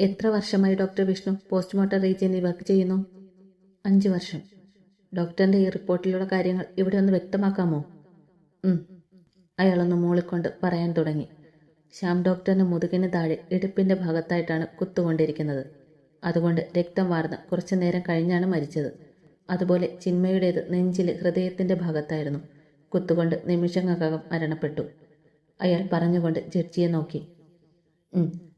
എത്ര വർഷമായി doctor Vishnu postmortem റീജിയനിൽ വർക്ക് ചെയ്യുന്നു? അഞ്ച് വർഷം. ഡോക്ടറിന്റെ ഈ റിപ്പോർട്ടിലുള്ള കാര്യങ്ങൾ ഇവിടെ ഒന്ന് വ്യക്തമാക്കാമോ. അയാളൊന്ന് മൂളിക്കൊണ്ട് പറയാൻ തുടങ്ങി. ശ്യാം ഡോക്ടറിന് മുതുകിന് താഴെ ഇടുപ്പിന്റെ ഭാഗത്തായിട്ടാണ് കുത്തുകൊണ്ടിരിക്കുന്നത്. അതുകൊണ്ട് രക്തം വാർന്ന് കുറച്ചു നേരം കഴിഞ്ഞാണ് മരിച്ചത്. അതുപോലെ ചിന്മയുടേത് നെഞ്ചിൽ ഹൃദയത്തിന്റെ ഭാഗത്തായിരുന്നു. കുത്തുകൊണ്ട് നിമിഷങ്ങൾക്കകം മരണപ്പെട്ടു. അയാൾ പറഞ്ഞുകൊണ്ട് ജഡ്ജിയെ നോക്കി.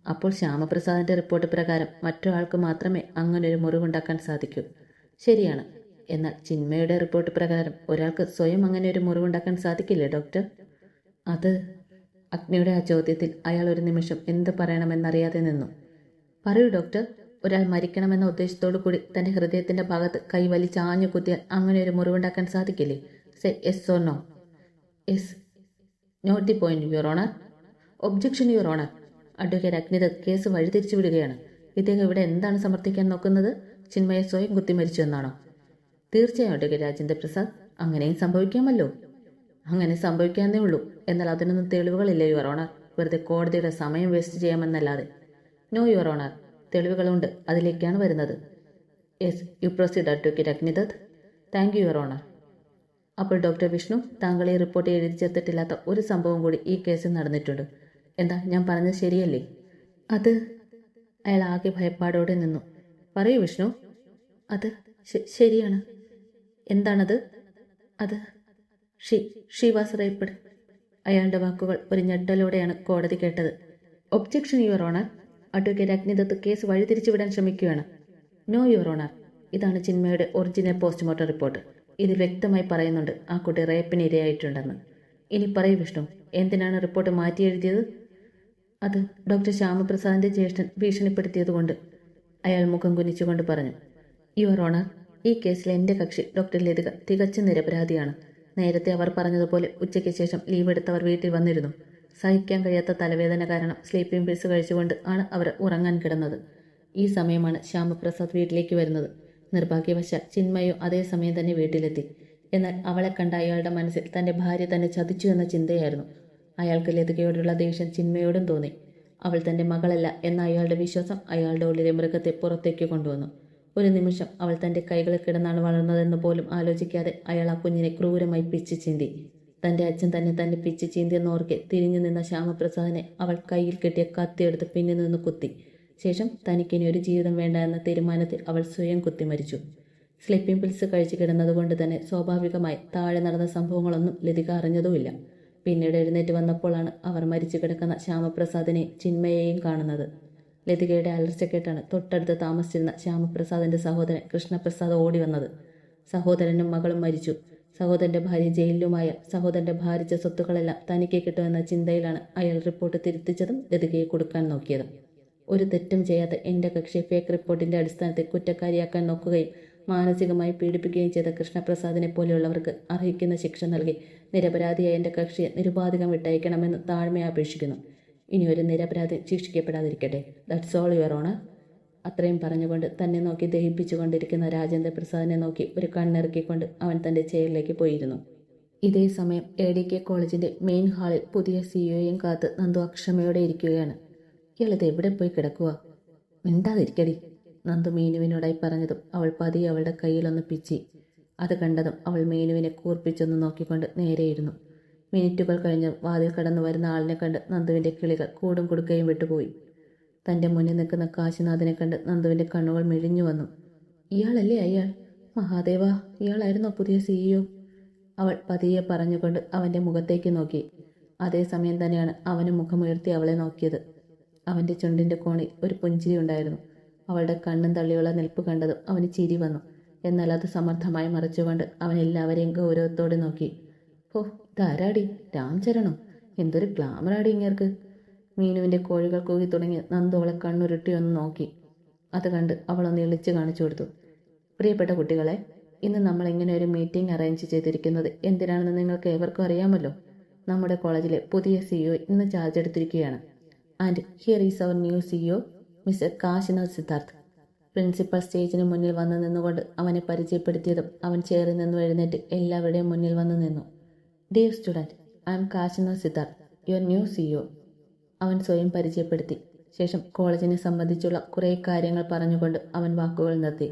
അപ്പോൾ ശ്യാമപ്രസാദിന്റെ റിപ്പോർട്ട് പ്രകാരം മറ്റൊരാൾക്ക് മാത്രമേ അങ്ങനൊരു മുറിവുണ്ടാക്കാൻ സാധിക്കൂ. ശരിയാണ്. എന്നാൽ ചിന്മയുടെ റിപ്പോർട്ട് പ്രകാരം ഒരാൾക്ക് സ്വയം അങ്ങനെ ഒരു മുറിവുണ്ടാക്കാൻ സാധിക്കില്ലേ ഡോക്ടർ അത് അഗ്നിയുടെ ആ ചോദ്യത്തിൽ അയാൾ ഒരു നിമിഷം എന്ത് പറയണമെന്നറിയാതെ നിന്നു. പറയൂ ഡോക്ടർ ഒരാൾ മരിക്കണമെന്ന ഉദ്ദേശത്തോടു കൂടി തന്റെ ഹൃദയത്തിന്റെ ഭാഗത്ത് കൈ വലിച്ചാഞ്ഞു കുത്തിയാൽ അങ്ങനെ ഒരു മുറിവുണ്ടാക്കാൻ സാധിക്കില്ലേ? Say yes or no yes not the point your honour objection your honour advocate Agnidath case വഴിതിരിച്ചു വിടുകയാണ് ഇദ്ദേഹം ഇവിടെ എന്താണ് സമർത്ഥിക്കാൻ നോക്കുന്നത്? ചിന്മയ സ്വയം കുത്തിമരിച്ചു എന്നാണോ? തീർച്ചയായും അഡ്വക്കേറ്റ് രാജേന്ദ്ര പ്രസാദ് അങ്ങനെയും സംഭവിക്കാമല്ലോ. അങ്ങനെ സംഭവിക്കാന്നേ ഉള്ളൂ. എന്നാൽ അതിനൊന്നും തെളിവുകളില്ല യുവർ ഓണർ. വെറുതെ കോടതിയുടെ സമയം വേസ്റ്റ് ചെയ്യാമെന്നല്ലാതെ. No your honour. തെളിവുകളുണ്ട്. അതിലേക്കാണ് വരുന്നത്. Yes you proceed advocate Agnidath. Thank you your honour. അപ്പോൾ ഡോക്ടർ വിഷ്ണു താങ്കൾ ഈ റിപ്പോർട്ട് എഴുതി ചേർത്തിട്ടില്ലാത്ത ഒരു സംഭവം കൂടി ഈ കേസിൽ നടന്നിട്ടുണ്ട്. എന്താ ഞാൻ പറഞ്ഞത് ശരിയല്ലേ? അത് അയാൾ ആകെ ഭയപ്പാടോടെ നിന്നു. പറയൂ വിഷ്ണു. അത് ശരിയാണ്. എന്താണത്? അത് ഷി ഷി വാസ് റേപ്പിഡ് അയാളുടെ വാക്കുകൾ ഒരു ഞെട്ടലോടെയാണ് കോടതി കേട്ടത്. Objection your honour. Advocate Agnidath case വഴിതിരിച്ചുവിടാൻ ശ്രമിക്കുകയാണ്. No your honour. ഇതാണ് ചിന്മയുടെ ഒറിജിനൽ പോസ്റ്റ്മോർട്ടം റിപ്പോർട്ട്. ഇതിൽ വ്യക്തമായി പറയുന്നുണ്ട് ആ കുട്ടി റേപ്പിന് ഇരയായിട്ടുണ്ടെന്ന് ഇനി പറയൂ വിഷ്ണു എന്തിനാണ് റിപ്പോർട്ട് മാറ്റി എഴുതിയത് അത് ഡോക്ടർ ശ്യാമപ്രസാദിന്റെ ജ്യേഷ്ഠൻ ഭീഷണിപ്പെടുത്തിയതുകൊണ്ട് അയാൾ മുഖം കുനിച്ചുകൊണ്ട് പറഞ്ഞു യുവർ ഓണർ ഈ കേസിൽ എന്റെ കക്ഷി ഡോക്ടർ ലതിക തികച്ചും നിരപരാധിയാണ്. നേരത്തെ അവർ പറഞ്ഞതുപോലെ ഉച്ചയ്ക്ക് ശേഷം ലീവ് എടുത്തവർ വീട്ടിൽ വന്നിരുന്നു. സഹിക്കാൻ കഴിയാത്ത തലവേദന കാരണം സ്ലീപ്പിംഗ് പിൽസ് കഴിച്ചുകൊണ്ട് ആണ് അവർ ഉറങ്ങാൻ കിടന്നത്. ഈ സമയമാണ് ശ്യാമപ്രസാദ് വീട്ടിലേക്ക് വരുന്നത്. നിർഭാഗ്യവശാൽ ചിന്മയോ അതേ സമയം തന്നെ വീട്ടിലെത്തി. എന്നാൽ അവളെ കണ്ട അയാളുടെ മനസ്സിൽ തന്റെ ഭാര്യ തന്നെ ചതിച്ചു എന്ന ചിന്തയായിരുന്നു. അയാൾക്ക് ലതികയോടുള്ള ദേഷ്യം ചിന്മയോടും തോന്നി. അവൾ തന്റെ മകളല്ല എന്ന അയാളുടെ വിശ്വാസം അയാളുടെ ഉള്ളിലെ മൃഗത്തെ പുറത്തേക്ക് കൊണ്ടുവന്നു. ഒരു നിമിഷം അവൾ തന്റെ കൈകളിൽ കിടന്നാണ് വളർന്നതെന്ന് പോലും ആലോചിക്കാതെ അയാൾ ആ കുഞ്ഞിനെ ക്രൂരമായി പിച്ചു ചീന്തി. തന്റെ അച്ഛൻ തന്നെ തന്നെ പിച്ച് ചീന്തിയെന്നോർക്കെ തിരിഞ്ഞു നിന്ന ശ്യാമപ്രസാദിനെ അവൾ കയ്യിൽ കെട്ടിയ കത്തിയെടുത്ത് പിന്നിൽ നിന്ന് കുത്തി. ശേഷം തനിക്കിനി ഒരു ജീവിതം വേണ്ട എന്ന തീരുമാനത്തിൽ അവൾ സ്വയം കുത്തി മരിച്ചു. സ്ലിപ്പിംഗ് പിൽസ് കഴിച്ചു കിടന്നതുകൊണ്ട് തന്നെ സ്വാഭാവികമായി താഴെ നടന്ന സംഭവങ്ങളൊന്നും ലതിക അറിഞ്ഞതുമില്ല. പിന്നീട് എഴുന്നേറ്റ് വന്നപ്പോഴാണ് അവർ മരിച്ചു കിടക്കുന്ന ശ്യാമപ്രസാദിനെയും ചിന്മയെയും കാണുന്നത്. ലതികയുടെ അലർച്ച കേട്ടാണ് തൊട്ടടുത്ത് താമസിച്ചിരുന്ന ശ്യാമപ്രസാദിന്റെ സഹോദരൻ കൃഷ്ണപ്രസാദ് ഓടി വന്നത്. സഹോദരനും മകളും മരിച്ചു. സഹോദരന്റെ ഭാര്യ ജയിലിലുമായ സഹോദരന്റെ ഭാരിച്ച സ്വത്തുക്കളെല്ലാം തനിക്ക് കിട്ടുമെന്ന ചിന്തയിലാണ് അയാൾ റിപ്പോർട്ട് തിരുത്തിച്ചതും ലതികയെ കൊടുക്കാൻ നോക്കിയതും. ഒരു തെറ്റും ചെയ്യാത്ത എന്റെ കക്ഷി ഫേക്ക് റിപ്പോർട്ടിന്റെ അടിസ്ഥാനത്തിൽ കുറ്റക്കാരിയാക്കാൻ നോക്കുകയും മാനസികമായി പീഡിപ്പിക്കുകയും ചെയ്ത കൃഷ്ണപ്രസാദിനെ പോലെയുള്ളവർക്ക് അർഹിക്കുന്ന ശിക്ഷ നൽകി നിരപരാധിയായ എന്റെ കക്ഷിയെ നിരുപാധികം വിട്ടയക്കണമെന്ന് താഴ്മയെ അപേക്ഷിക്കുന്നു. ഇനി ഒരു നിരപരാധി ശിക്ഷിക്കപ്പെടാതിരിക്കട്ടെ. ദാറ്റ്സ് ഓൾ യുവർ ഓണർ അത്രയും പറഞ്ഞുകൊണ്ട് തന്നെ നോക്കി ദഹിപ്പിച്ചുകൊണ്ടിരിക്കുന്ന രാജേന്ദ്ര പ്രസാദിനെ നോക്കി ഒരു കണ്ണിറക്കിക്കൊണ്ട് അവൻ തന്റെ ചെയറിലേക്ക് പോയിരുന്നു. ഇതേ സമയം എ ഡി കെ കോളേജിന്റെ മെയിൻ ഹാളിൽ പുതിയ സിഇഒയും കാത്ത് നന്ദു അക്ഷമയോടെ ഇരിക്കുകയാണ്. ഇയാളിത് എവിടെ പോയി കിടക്കുക മിണ്ടാതിരിക്കടി. നന്ദു മീനുവിനോടായി പറഞ്ഞതും അവൾ പതിയെ അവളുടെ കയ്യിലൊന്ന് പിച്ചി. അത് കണ്ടതും അവൾ മീനുവിനെ കൂർപ്പിച്ചൊന്ന് നോക്കിക്കൊണ്ട് നേരെയിരുന്നു മിനിറ്റുകൾ കഴിഞ്ഞ് വാതിൽ കടന്നു വരുന്ന ആളിനെ കണ്ട് നന്ദുവിന്റെ കിളികൾ കൂടും കൊടുക്കുകയും വിട്ടുപോയി. തന്റെ മുന്നിൽ നിൽക്കുന്ന കാശിനാഥിനെ കണ്ട് നന്ദുവിന്റെ കണ്ണുകൾ മിഴിഞ്ഞു വന്നു. ഇയാളല്ലേ അയാൾ? മഹാദേവ ഇയാളായിരുന്നോ പുതിയ സിഇഒ അവൾ പതിയെ പറഞ്ഞുകൊണ്ട് അവന്റെ മുഖത്തേക്ക് നോക്കി. അതേസമയം തന്നെയാണ് അവന് മുഖമുയർത്തി അവളെ നോക്കിയത്. അവന്റെ ചുണ്ടിന്റെ കോണിൽ ഒരു പുഞ്ചിരി ഉണ്ടായിരുന്നു. അവളുടെ കണ്ണും തള്ളിയുള്ള നിൽപ്പ് കണ്ടതും അവന് ചിരി വന്നു. എന്നാൽ അത് സമർത്ഥമായി മറച്ചുകൊണ്ട് അവൻ എല്ലാവരെയും ഗൗരവത്തോടെ നോക്കി. ഓ ധാരാടി രാംചരണോ? എന്തൊരു ഗ്ലാമറാടി ഇങ്ങേർക്ക്. മീനുവിന്റെ കോഴികൾ കൂകി തുടങ്ങി നന്ദോളെ കണ്ണുരുട്ടി ഒന്ന് നോക്കി. അത് കണ്ട് അവളൊന്ന് ഇളിച്ച് കാണിച്ചു കൊടുത്തു. പ്രിയപ്പെട്ട കുട്ടികളെ ഇന്ന് നമ്മൾ ഇങ്ങനെ ഒരു മീറ്റിംഗ് അറേഞ്ച് ചെയ്തിരിക്കുന്നത് എന്തിനാണെന്ന് നിങ്ങൾക്ക് ഏവർക്കും അറിയാമല്ലോ. നമ്മുടെ കോളേജിലെ പുതിയ സിഇഒ ഇന്ന് ചാർജ് എടുത്തിരിക്കുകയാണ്. And here is our new CEO mister Kashinath Siddharth. Principal സ്റ്റേജിന് മുന്നിൽ വന്നു നിന്നുകൊണ്ട് അവനെ പരിചയപ്പെടുത്തിയതും അവൻ ചേർന്ന് നിന്നും എഴുന്നേറ്റ് എല്ലാവരുടെയും മുന്നിൽ വന്നു നിന്നു. Dear student I'm Kashinath Siddharth your new CEO അവൻ സ്വയം പരിചയപ്പെടുത്തി. ശേഷം കോളേജിനെ സംബന്ധിച്ചുള്ള കുറേ കാര്യങ്ങൾ പറഞ്ഞുകൊണ്ട് അവൻ വാക്കുകൾ നിർത്തി.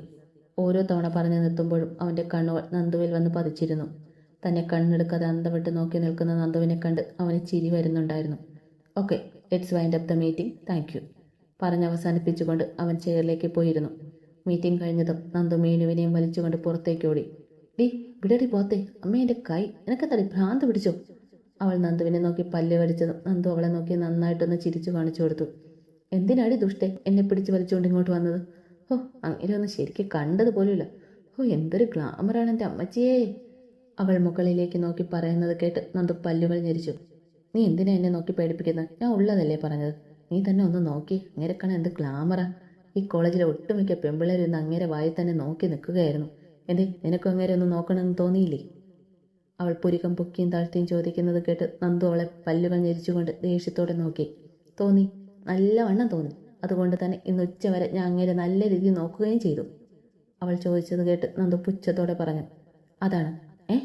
ഓരോ തവണ പറഞ്ഞു നിർത്തുമ്പോഴും അവന്റെ കണ്ണുകൾ നന്ദുവിൽ വന്ന് പതിച്ചിരുന്നു. തന്നെ കണ്ണെടുക്കാതെ അന്തം വിട്ട് നോക്കി നിൽക്കുന്ന നന്ദുവിനെ കണ്ട് അവന് ചിരി വരുന്നുണ്ടായിരുന്നു. Okay let's wind up the meeting thank you പറഞ്ഞ് അവസാനിപ്പിച്ചുകൊണ്ട് അവൻ ചെയറിലേക്ക് പോയിരുന്നു. മീറ്റിംഗ് കഴിഞ്ഞതും നന്ദു മീനുവിനെയും വലിച്ചുകൊണ്ട് പുറത്തേക്ക് ഓടി. ഡി വിടടി പോത്തെ. അമ്മേന്റെ കൈ. എനിക്ക് തടി ഭ്രാന്ത് പിടിച്ചോ? അവൾ നന്ദുവിനെ നോക്കി പല്ല് വലിച്ചതും നന്ദു അവളെ നോക്കി നന്നായിട്ടൊന്ന് ചിരിച്ചു കാണിച്ചു കൊടുത്തു. എന്തിനാടി ദുഷ്ടേ എന്നെ പിടിച്ച് വലിച്ചുകൊണ്ട് ഇങ്ങോട്ട് വന്നത്? ഓ അങ്ങനെ ഒന്നും ശരിക്കും കണ്ടത് പോലുമില്ല. ഓ എന്തൊരു ഗ്ലാമറാണ് എന്റെ അമ്മച്ചിയേ. അവൾ മുകളിലേക്ക് നോക്കി പറയുന്നത് കേട്ട് നന്ദു പല്ലുകൾ ഞെരിച്ചു. നീ എന്തിനാ എന്നെ നോക്കി പേടിപ്പിക്കുന്നത് ഞാൻ ഉള്ളതല്ലേ പറഞ്ഞത്. നീ തന്നെ ഒന്ന് നോക്കി. അങ്ങേരെക്കാണ് എന്ത് ഗ്ലാമറ ഈ കോളേജിലെ ഒട്ടുമിക്ക പെമ്പിള്ളേരും ഇന്ന് അങ്ങേരെ വായി തന്നെ നോക്കി നിൽക്കുകയായിരുന്നു. എന്തേ നിനക്കും അങ്ങേരെ ഒന്ന് നോക്കണമെന്ന് തോന്നിയില്ലേ? അവൾ പുരികം പൊക്കിയും താഴ്ത്തിയും ചോദിക്കുന്നത് കേട്ട് നന്ദു അവളെ പല്ലുകൾ ഞെരിച്ചുകൊണ്ട് ദേഷ്യത്തോടെ നോക്കി. തോന്നി. നല്ലവണ്ണം തോന്നി. അതുകൊണ്ട് തന്നെ ഇന്ന് ഉച്ച വരെ ഞാൻ അങ്ങേരെ നല്ല രീതിയിൽ നോക്കുകയും ചെയ്തു. അവൾ ചോദിച്ചത് കേട്ട് നന്ദു പുച്ഛത്തോടെ പറഞ്ഞു. അതാണ്. ഏ?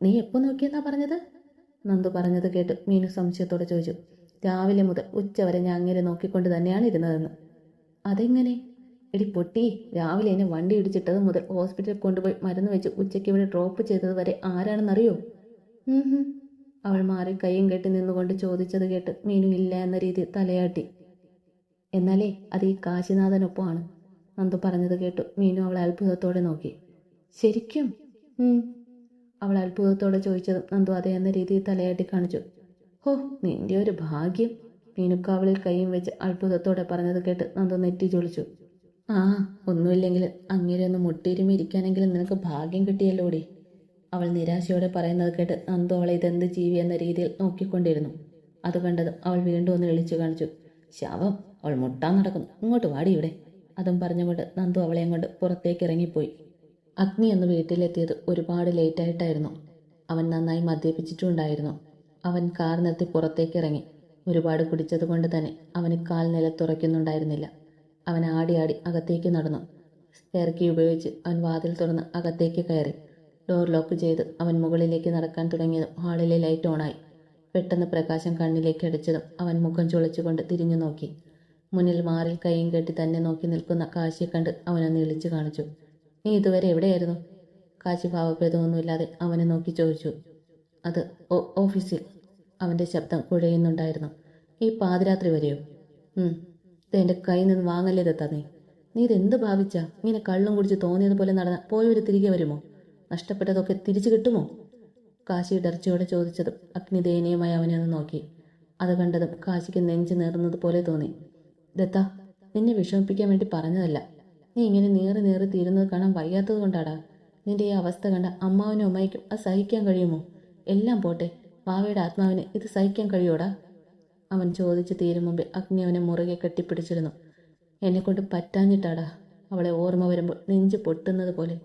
നീ എപ്പോൾ നോക്കിയെന്നാ പറഞ്ഞത്? നന്ദു പറഞ്ഞത് കേട്ട് മീനു സംശയത്തോടെ ചോദിച്ചു. രാവിലെ മുതൽ ഉച്ചവരെ ഞാൻ അങ്ങേരെ നോക്കിക്കൊണ്ട് തന്നെയാണ് ഇരുന്നതെന്ന്. അതെങ്ങനെ? എടി പൊട്ടി രാവിലെ എന്നെ വണ്ടി ഇടിച്ചിട്ടത് മുതൽ ഹോസ്പിറ്റലിൽ കൊണ്ടുപോയി മരുന്ന് വെച്ച് ഉച്ചയ്ക്ക് ഇവിടെ ഡ്രോപ്പ് ചെയ്തത് വരെ ആരാണെന്നറിയോ? അവൾ മാറി കൈയും കെട്ടി നിന്നുകൊണ്ട് ചോദിച്ചത് കേട്ട് മീനു ഇല്ല എന്ന രീതി തലയാട്ടി. എന്നാലേ അത് ഈ കാശിനാഥനൊപ്പമാണ് നന്ദു പറഞ്ഞത് കേട്ടു മീനു അവളെ അത്ഭുതത്തോടെ നോക്കി. ശരിക്കും? അവൾ അത്ഭുതത്തോടെ ചോദിച്ചതും നന്ദു അതേ എന്ന രീതിയിൽ തലയാട്ടി കാണിച്ചു. ഹോ നിന്റെ ഒരു ഭാഗ്യം. മീനുക്കാവളിൽ കൈയും വെച്ച് അത്ഭുതത്തോടെ പറഞ്ഞത് കേട്ട് നന്ദു നെറ്റി ചൊളിച്ചു ആ ഒന്നുമില്ലെങ്കിൽ അങ്ങനെ ഒന്ന് മുട്ടിരുമി ഇരിക്കാനെങ്കിലും നിനക്ക് ഭാഗ്യം കിട്ടിയല്ലോടി. അവൾ നിരാശയോടെ പറയുന്നത് കേട്ട് നന്ദു അവളെ ഇതെന്ത് ജീവി എന്ന രീതിയിൽ നോക്കിക്കൊണ്ടിരുന്നു. അത് കണ്ടതും അവൾ വീണ്ടും ഒന്ന് വിളിച്ചു കാണിച്ചു. ശവം അവൾ മുട്ടാൻ നടക്കുന്നു. ഇങ്ങോട്ട് വാടി ഇവിടെ. അതും പറഞ്ഞുകൊണ്ട് നന്ദു അവളെയും കൊണ്ട് പുറത്തേക്ക് ഇറങ്ങിപ്പോയി. അഗ്നി എന്ന് വീട്ടിലെത്തിയത് ഒരുപാട് ലേറ്റായിട്ടായിരുന്നു. അവൻ നന്നായി മദ്യപിച്ചിട്ടുണ്ടായിരുന്നു. അവൻ കാർ നിർത്തി പുറത്തേക്ക് ഇറങ്ങി ഒരുപാട് കുടിച്ചതുകൊണ്ട് തന്നെ അവന് കാൽ നിലത്തുറയ്ക്കുന്നുണ്ടായിരുന്നില്ല അവൻ ആടി ആടി അകത്തേക്ക് നടന്നു. സ്റ്റെയർ കീ ഉപയോഗിച്ച് അവൻ വാതിൽ തുറന്ന് അകത്തേക്ക് കയറി. ഡോർ ലോക്ക് ചെയ്ത് അവൻ മുകളിലേക്ക് നടക്കാൻ തുടങ്ങിയതും ഹാളിലെ ലൈറ്റ് ഓണായി പെട്ടെന്ന് പ്രകാശം കണ്ണിലേക്ക് അടിച്ചതും അവൻ മുഖം ചുളിച്ചുകൊണ്ട് തിരിഞ്ഞു നോക്കി. മുന്നിൽ മാറിൽ കൈയും കെട്ടി തന്നെ നോക്കി നിൽക്കുന്ന കാശിയെ കണ്ട് അവനൊന്ന് ഇളിച്ചു കാണിച്ചു. നീ ഇതുവരെ എവിടെയായിരുന്നു? കാശി ഭാവഭേദമൊന്നുമില്ലാതെ അവനെ നോക്കി ചോദിച്ചു. അത് ഓഫീസിൽ. അവന്റെ ശബ്ദം കുഴയുന്നുണ്ടായിരുന്നു. ഈ പാതിരാത്രി വരെയോ. ഇത് എന്റെ കയ്യിൽ നിന്ന് വാങ്ങല്ലേ ദത്താ നീ? നീ ഇതെന്ത് ഭാവിച്ചാ? ഇങ്ങനെ കള്ളും കുടിച്ച് തോന്നിയതുപോലെ നടന്ന പോയവർ തിരികെ വരുമോ? നഷ്ടപ്പെട്ടതൊക്കെ തിരിച്ചു കിട്ടുമോ? കാശി ഇടർച്ചയോടെ ചോദിച്ചതും അഗ്നി ദയനീയമായി അവനെ ഒന്ന് നോക്കി. അത് കണ്ടതും കാശിക്ക് നെഞ്ചു നേർന്നത് പോലെ തോന്നി. ദത്ത നിന്നെ വിഷമിപ്പിക്കാൻ വേണ്ടി പറഞ്ഞതല്ല. നീ ഇങ്ങനെ നേറി നേറി തീരുന്നത് കാണാൻ വയ്യാത്തത് കൊണ്ടാടാ. നിന്റെ ഈ അവസ്ഥ കണ്ട അമ്മാവനും അമ്മയ്ക്കും അത് സഹിക്കാൻ കഴിയുമോ? എല്ലാം പോട്ടെ. വാവയുടെ ആത്മാവിന് ഇത് സഹിക്കാൻ കഴിയോടാ? അവൻ ചോദിച്ചു തീരും മുമ്പേ അഗ്നി അവനെ മുറുകെ കെട്ടിപ്പിടിച്ചിരുന്നു. എന്നെക്കൊണ്ട് പറ്റാഞ്ഞിട്ടാടാ അവളെ ഓർമ്മ വരുമ്പോൾ നെഞ്ച് പൊട്ടുന്നത് പോലെ.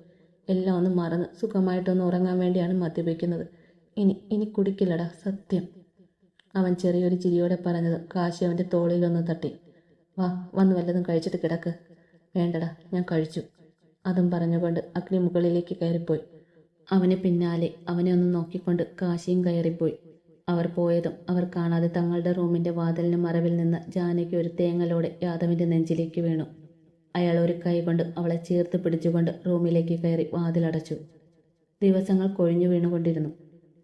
എല്ലാം ഒന്ന് മറന്ന് സുഖമായിട്ടൊന്ന് ഉറങ്ങാൻ വേണ്ടിയാണ് മദ്യപിക്കുന്നത്. ഇനി ഇനി കുടിക്കില്ലടാ സത്യം. അവൻ ചെറിയൊരു ചിരിയോടെ പറഞ്ഞത് കാശി അവന്റെ തോളിലൊന്ന് തട്ടി. വാ വന്ന് വല്ലതും കഴിച്ചിട്ട് കിടക്ക്. വേണ്ടടാ ഞാൻ കഴിച്ചു. അതും പറഞ്ഞുകൊണ്ട് അഗ്നി മുകളിലേക്ക് കയറിപ്പോയി. അവന് പിന്നാലെ അവനെ ഒന്ന് നോക്കിക്കൊണ്ട് കാശിയും കയറിപ്പോയി. അവർ പോയതും അവർ കാണാതെ തങ്ങളുടെ റൂമിന്റെ വാതിലിന് മറവിൽ നിന്ന് ജാനകി ഒരു തേങ്ങലോടെ യാദവിന്റെ നെഞ്ചിലേക്ക് വീണു. അയാൾ ഒരു കൈകൊണ്ട് അവളെ ചേർത്ത് പിടിച്ചുകൊണ്ട് റൂമിലേക്ക് കയറി വാതിലടച്ചു. ദിവസങ്ങൾ കൊഴിഞ്ഞു വീണുകൊണ്ടിരുന്നു.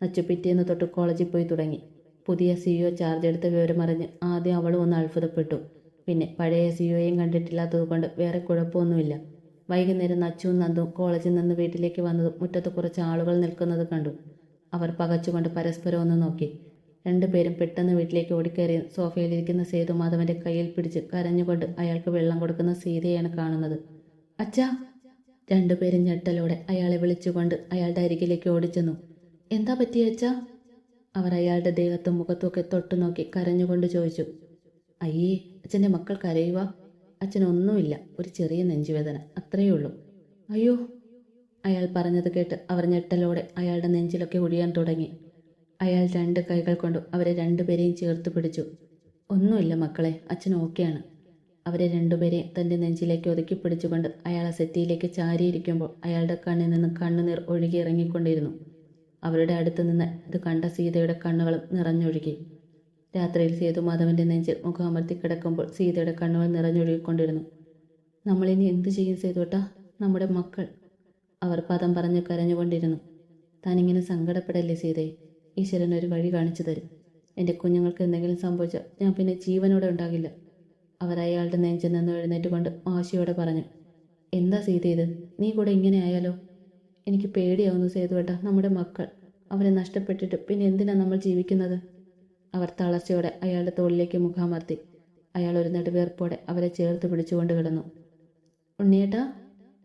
നച്ചു പിറ്റേന്ന് തൊട്ട് കോളേജിൽ പോയി തുടങ്ങി. പുതിയ സിഇഒ ചാർജ് എടുത്ത വിവരമറിഞ്ഞ് ആദ്യം അവളും ഒന്ന് അത്ഭുതപ്പെട്ടു. പിന്നെ പഴയ സിഇഒയും കണ്ടിട്ടില്ലാത്തത് കൊണ്ട് വേറെ കുഴപ്പമൊന്നുമില്ല. വൈകുന്നേരം നച്ചുവും നന്ദു കോളേജിൽ നിന്ന് വീട്ടിലേക്ക് വന്നതും മുറ്റത്ത് കുറച്ച് ആളുകൾ നിൽക്കുന്നത് കണ്ടു. അവർ പകച്ചുകൊണ്ട് പരസ്പരം ഒന്ന് നോക്കി. രണ്ടുപേരും പെട്ടെന്ന് വീട്ടിലേക്ക് ഓടിക്കയറി സോഫയിലിരിക്കുന്ന സേതുമാധവന്റെ കയ്യിൽ പിടിച്ച് കരഞ്ഞുകൊണ്ട് അയാൾക്ക് വെള്ളം കൊടുക്കുന്ന സീതയാണ് കാണുന്നത്. അച്ഛാ! രണ്ടുപേരും ഞെട്ടലോടെ അയാളെ വിളിച്ചുകൊണ്ട് അയാളുടെ അരികിലേക്ക് ഓടിച്ചെന്നു. എന്താ പറ്റിയ അച്ഛാ? അവർ അയാളുടെ ദേഹത്തും മുഖത്തുമൊക്കെ തൊട്ടു നോക്കി കരഞ്ഞുകൊണ്ട് ചോദിച്ചു. അയ്യേ അച്ഛന്റെ മക്കൾ കരയുക അച്ഛനൊന്നുമില്ല. ഒരു ചെറിയ നെഞ്ചുവേദന. അത്രയേ ഉള്ളൂ. അയ്യോ. അയാൾ പറഞ്ഞത് കേട്ട് അവർ ഞെട്ടലോടെ അയാളുടെ നെഞ്ചിലൊക്കെ ഒഴിയാൻ തുടങ്ങി. അയാൾ രണ്ട് കൈകൾ കൊണ്ട് അവരെ രണ്ടുപേരെയും ചേർത്ത് പിടിച്ചു. ഒന്നുമില്ല മക്കളെ. അച്ഛൻ ഓക്കെയാണ്. അവരെ രണ്ടുപേരെയും തന്റെ നെഞ്ചിലേക്ക് ഒതുക്കി പിടിച്ചുകൊണ്ട് അയാൾ ആ സെറ്റിയിലേക്ക് ചാരിയിരിക്കുമ്പോൾ അയാളുടെ കണ്ണിൽ നിന്ന് കണ്ണുനീർ ഒഴുകി ഇറങ്ങിക്കൊണ്ടിരുന്നു. അവരുടെ അടുത്ത് നിന്ന് ഇത് കണ്ട സീതയുടെ കണ്ണുകളും നിറഞ്ഞൊഴുകി. രാത്രിയിൽ സേതു മാധവന്റെ നെഞ്ചിൽ മുഖമർത്തി കിടക്കുമ്പോൾ സീതയുടെ കണ്ണുകൾ നിറഞ്ഞൊഴുകിക്കൊണ്ടിരുന്നു. നമ്മളിനി എന്തു ചെയ്യും സേതുട്ട? നമ്മുടെ മക്കൾ. അവർ പദം പറഞ്ഞ് കരഞ്ഞുകൊണ്ടിരുന്നു. താനിങ്ങനെ സങ്കടപ്പെടല്ലേ സീതയെ ഈശ്വരൻ ഒരു വഴി കാണിച്ചു തരും. എന്റെ കുഞ്ഞുങ്ങൾക്ക് എന്തെങ്കിലും സംഭവിച്ചാൽ ഞാൻ പിന്നെ ജീവനോടെ ഉണ്ടാകില്ല. അവർ അയാളുടെ നെഞ്ചിൽ നിന്ന് എഴുന്നേറ്റുകൊണ്ട് വാശിയോടെ പറഞ്ഞു. എന്താ സീത ഇത്? നീ കൂടെ ഇങ്ങനെ ആയാലോ? എനിക്ക് പേടിയാവുന്നു സേതുവേട്ട നമ്മുടെ മക്കൾ. അവരെ നഷ്ടപ്പെട്ടിട്ട് പിന്നെ എന്തിനാ നമ്മൾ ജീവിക്കുന്നത്? അവർ തളർച്ചയോടെ അയാളുടെ തോളിലേക്ക് മുഖാമർത്തി. അയാൾ ഒരു നെടുവേർപ്പോടെ അവരെ ചേർത്ത് പിടിച്ചുകൊണ്ട് കിടന്നു. ഉണ്ണിയേട്ടാ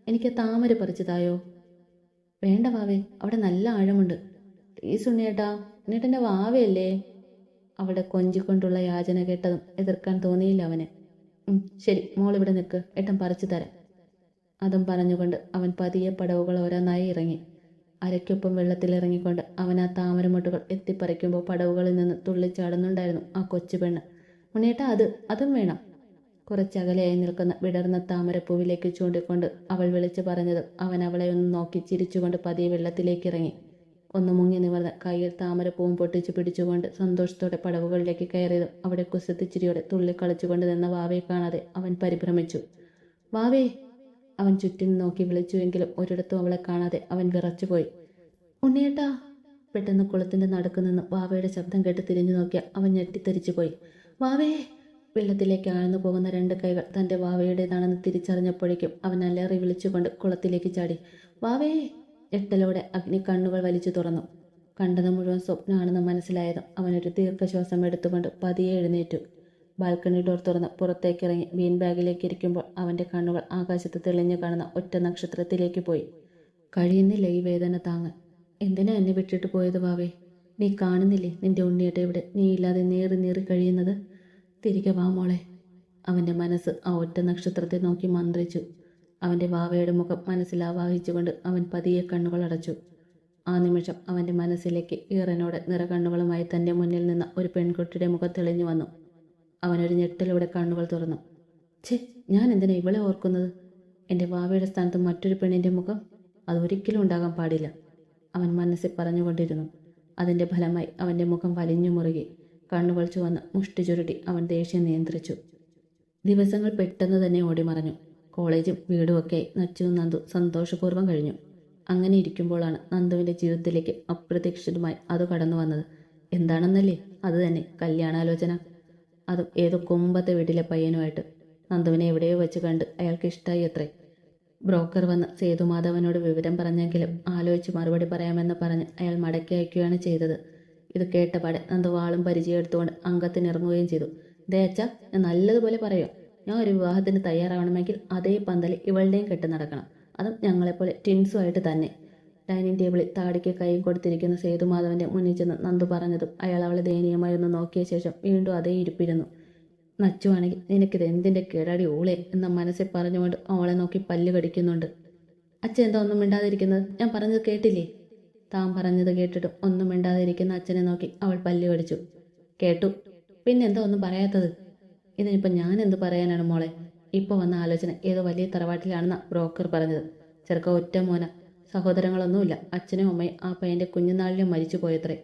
എനിക്ക് താമര പറിച്ചതായോ? വേണ്ട വാവേ അവിടെ നല്ല ആഴമുണ്ട്. പ്ലീസ് ഉണ്ണിയേട്ടാ ഉണ്ണിയേട്ടന്റെ വാവയല്ലേ? അവിടെ കൊഞ്ചിക്കൊണ്ടുള്ള യാചന കേട്ടതും എതിർക്കാൻ തോന്നിയില്ല അവന്. ശരി മോൾ ഇവിടെ നിൽക്ക് ഏട്ടൻ പറിച്ചു തരാം. അതും പറഞ്ഞുകൊണ്ട് അവൻ പതിയെ പടവുകൾ ഓരോന്നായി ഇറങ്ങി. അരയ്ക്കൊപ്പം വെള്ളത്തിലിറങ്ങിക്കൊണ്ട് അവൻ ആ താമരമൊട്ടുകൾ എത്തിപ്പറിക്കുമ്പോൾ പടവുകളിൽ നിന്ന് തുള്ളിച്ചാടുന്നുണ്ടായിരുന്നു ആ കൊച്ചു പെണ്ണ്. ഉണ്ണിയേട്ട അത് അതും വേണം. കുറച്ചകലെയായി നിൽക്കുന്ന വിടർന്ന താമരപ്പൂവിലേക്ക് ചൂണ്ടിക്കൊണ്ട് അവൾ വിളിച്ചു പറഞ്ഞത് അവൻ അവളെ ഒന്ന് നോക്കി ചിരിച്ചുകൊണ്ട് പതിയെ വെള്ളത്തിലേക്ക് ഇറങ്ങി ഒന്ന് മുങ്ങി നിവർന്ന് കയ്യിൽ താമരപ്പൂവും പൊട്ടിച്ചു പിടിച്ചുകൊണ്ട് സന്തോഷത്തോടെ പടവുകളിലേക്ക് കയറിയതും അവിടെ കുസൃതിച്ചിരിയോടെ തുള്ളിക്കളിച്ചുകൊണ്ട് നിന്ന വാവയെ കാണാതെ അവൻ പരിഭ്രമിച്ചു. വാവേ അവൻ ചുറ്റും നോക്കി വിളിച്ചുവെങ്കിലും ഒരിടത്തും അവളെ കാണാതെ അവൻ വിറച്ചുപോയി. ഉണ്ണിയേട്ടാ പെട്ടെന്ന് കുളത്തിന്റെ നടുക്ക് നിന്ന് വാവയുടെ ശബ്ദം കേട്ട് തിരിഞ്ഞു നോക്കിയ അവൻ ഞെട്ടിത്തെറിച്ചു പോയി വാവേ വെള്ളത്തിലേക്ക് ആഴ്ന്നു പോകുന്ന രണ്ട് കൈകൾ തന്റെ വാവയുടേതാണെന്ന് തിരിച്ചറിഞ്ഞപ്പോഴേക്കും അവൻ അല്ലേറി വിളിച്ചുകൊണ്ട് കുളത്തിലേക്ക് ചാടി. വാവേ എട്ടലോടെ അഗ്നി കണ്ണുകൾ വലിച്ചു തുറന്നു. കണ്ടത് മുഴുവൻ സ്വപ്നമാണെന്ന് മനസ്സിലായതും അവനൊരു ദീർഘശ്വാസം എടുത്തുകൊണ്ട് പതിയെ എഴുന്നേറ്റു. ബാൽക്കണി ഡോർ തുറന്ന് പുറത്തേക്കിറങ്ങി ബീൻ ബാഗിലേക്ക് ഇരിക്കുമ്പോൾ അവന്റെ കണ്ണുകൾ ആകാശത്ത് തെളിഞ്ഞു കാണുന്ന ഒറ്റ നക്ഷത്രത്തിലേക്ക് പോയി. കഴിയുന്നില്ല ഈ വേദന താങ്ങാൻ എന്തിനാ എന്നെ വിട്ടിട്ട് പോയത് വാവേ? നീ കാണുന്നില്ലേ നിന്റെ ഉണ്ണിയുടെ ഇവിടെ? നീ ഇല്ലാതെ നേറി നേറി കഴിയുന്നത്? തിരികെ വാ മോളെ. അവന്റെ മനസ്സ് ആ ഒറ്റ നക്ഷത്രത്തെ നോക്കി മന്ത്രിച്ചു. അവന്റെ വാവയുടെ മുഖം മനസ്സിൽ ആവാഹിച്ചുകൊണ്ട് അവൻ പതിയെ കണ്ണുകൾ അടച്ചു. ആ നിമിഷം അവന്റെ മനസ്സിലേക്ക് ഈറനോടെ നിറകണ്ണുകളുമായി തന്റെ മുന്നിൽ നിന്ന ഒരു പെൺകുട്ടിയുടെ മുഖം തെളിഞ്ഞു വന്നു. അവനൊരു ഞെട്ടലൂടെ കണ്ണുകൾ തുറന്നു. ഛേ ഞാൻ എന്തിനാ ഇവളെ ഓർക്കുന്നത്? എന്റെ വാവയുടെ സ്ഥാനത്ത് മറ്റൊരു പെണ്ണിന്റെ മുഖം അതൊരിക്കലും ഉണ്ടാകാൻ പാടില്ല. അവൻ മനസ്സിൽ പറഞ്ഞുകൊണ്ടിരുന്നു. അതിന്റെ ഫലമായി അവന്റെ മുഖം വലിഞ്ഞു മുറുകി. കണ്ണുകൾ ചുവന്ന് മുഷ്ടി ചുരുട്ടി അവൻ ദേഷ്യം നിയന്ത്രിച്ചു. ദിവസങ്ങൾ പെട്ടെന്ന് തന്നെ ഓടിമറഞ്ഞു. കോളേജും വീടുമൊക്കെ നച്ചു നന്ദു സന്തോഷപൂർവം കഴിഞ്ഞു. അങ്ങനെ ഇരിക്കുമ്പോഴാണ് നന്ദുവിന്റെ ജീവിതത്തിലേക്ക് അപ്രതീക്ഷിതമായി അത് കടന്നു വന്നത് എന്താണെന്നല്ലേ? അത് തന്നെ കല്യാണാലോചന. അതും ഏതോ കൊമ്പത്തെ വീട്ടിലെ പയ്യനുമായിട്ട്. നന്ദുവിനെ എവിടെയോ വെച്ച് കണ്ട് അയാൾക്ക് ഇഷ്ടമായി അത്രേ. ബ്രോക്കർ വന്ന് സേതുമാധവനോട് വിവരം പറഞ്ഞെങ്കിലും ആലോചിച്ച് മറുപടി പറയാമെന്ന് പറഞ്ഞ് അയാൾ മടക്കി അയക്കുകയാണ് ചെയ്തത്. ഇത് കേട്ടപാടെ നന്ദു വാളും പരിചയം എടുത്തുകൊണ്ട് അംഗത്തിനിറങ്ങുകയും ചെയ്തു. ദേച്ച ഞാൻ നല്ലതുപോലെ പറയോ. ഞാൻ ഒരു വിവാഹത്തിന് തയ്യാറാവണമെങ്കിൽ അതേ പന്തലിൽ ഇവളുടെയും കെട്ട് നടക്കണം. അതും ഞങ്ങളെപ്പോലെ ടിൻസുമായിട്ട് തന്നെ. ഡൈനിങ് ടേബിളിൽ താടിക്ക് കൈയും കൊടുത്തിരിക്കുന്ന സേതുമാധവന്റെ മുന്നിൽ ചെന്ന് നന്ദു പറഞ്ഞതും അയാൾ അവളെ ദയനീയമായി ഒന്ന് നോക്കിയ ശേഷം വീണ്ടും അതേ ഇരിപ്പിരുന്നു. നച്ചുവാണെങ്കിൽ നിനക്കിത് എന്തിന്റെ കേടാടി ഓളെ? എന്ന മനസ്സിൽ പറഞ്ഞുകൊണ്ട് അവളെ നോക്കി പല്ല് കടിക്കുന്നുണ്ട്. അച്ഛൻ എന്താ ഒന്നും മിണ്ടാതിരിക്കുന്നത്? ഞാൻ പറഞ്ഞത് കേട്ടില്ലേ? താൻ പറഞ്ഞത് കേട്ടിട്ടും ഒന്നും മിണ്ടാതിരിക്കുന്ന അച്ഛനെ നോക്കി അവൾ പല്ല് കടിച്ചു. കേട്ടു. പിന്നെന്താ ഒന്നും പറയാത്തത്? ഇതിനിപ്പോൾ ഞാൻ എന്ത് പറയാനാണ് മോളെ? ഇപ്പോൾ വന്ന ആലോചന ഏതോ വലിയ തറവാട്ടിലാണെന്ന ബ്രോക്കർ പറഞ്ഞത്. ചെറുക്ക ഒറ്റ മോന. സഹോദരങ്ങളൊന്നുമില്ല. അച്ഛനും അമ്മയും ആ പയ്യന്റെ കുഞ്ഞുനാളിലും മരിച്ചു പോയത്രേ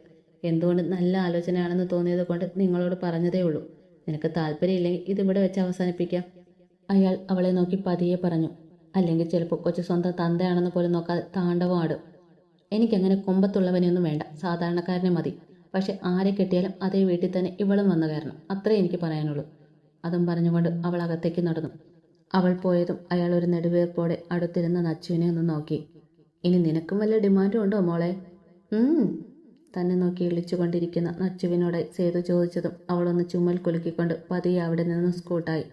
എന്തുകൊണ്ട് നല്ല ആലോചനയാണെന്ന് തോന്നിയത് കൊണ്ട് നിങ്ങളോട് പറഞ്ഞതേ ഉള്ളൂ നിനക്ക് താല്പര്യമില്ലെങ്കിൽ ഇതിവിടെ വെച്ച് അവസാനിപ്പിക്കാം. അയാൾ അവളെ നോക്കി പതിയെ പറഞ്ഞു. അല്ലെങ്കിൽ ചിലപ്പോൾ കൊച്ചു സ്വന്തം തന്തയാണെന്ന് പോലും നോക്കാതെ താണ്ഡവം ആടും. എനിക്കങ്ങനെ കൊമ്പത്തുള്ളവനെയൊന്നും വേണ്ട. സാധാരണക്കാരനെ മതി. പക്ഷെ ആരെ കിട്ടിയാലും അതേ വീട്ടിൽ തന്നെ ഇവളും വന്നു കയറണം. അത്രേ എനിക്ക് പറയാനുള്ളൂ. അതും പറഞ്ഞുകൊണ്ട് അവൾ അകത്തേക്ക് നടന്നു. അവൾ പോയതും അയാൾ ഒരു നെടുവേർപ്പോടെ അടുത്തിരുന്ന നച്ചുവിനെ ഒന്ന് നോക്കി. ഇനി നിനക്കും വല്ല ഡിമാൻഡും ഉണ്ടോ മോളെ? തന്നെ നോക്കി ഇളിച്ചുകൊണ്ടിരിക്കുന്ന നച്ചുവിനോട് സേതു ചോദിച്ചതും അവളൊന്ന് ചുമൽ കുലുക്കിക്കൊണ്ട് പതിയെ അവിടെ നിന്ന് സ്കൂട്ടായി.